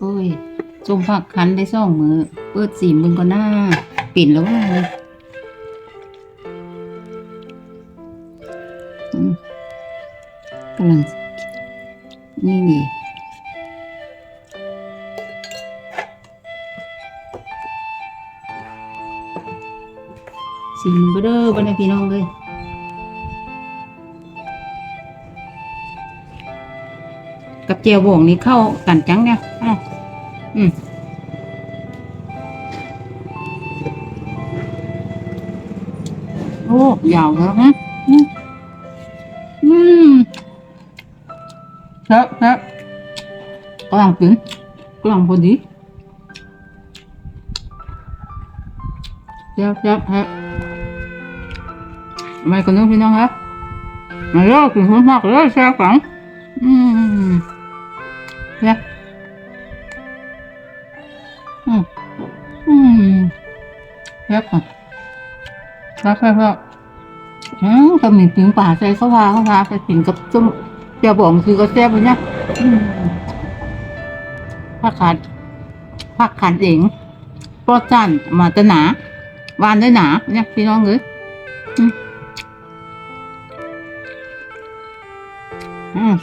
โอ้ยจมผักคันได้สองมือ เปิดสีมึงก็หน้าปิ่นแล้วว่าอืมกำลังนี่นี่สีมันก็เด้อบันไดพี่น้องเลยกับเจียวบ่งนี่เข้ากันจังเนี่ย อืมโอ้ยาวแล้วฮะอืมครับครับกำลังถึงกำลังพอดีเจ้าเจ้าฮะทำไม่กันน้องพี่น้องครับมาเลิกกินมากเลยแซ่บฝังอืมเนี่ย มอืมแซ่บอะครับครับครับอืมก็มีถึงป่าใส่ข้าวาข้าวาไปกินกับส้มเจียวบองคือก็แซ่บเลยเนี่ยผักขาดผักขาดเองปลอดจันมาจะหนาหวานได้หนา เนี่ยพี่น้องเลยอืมอืม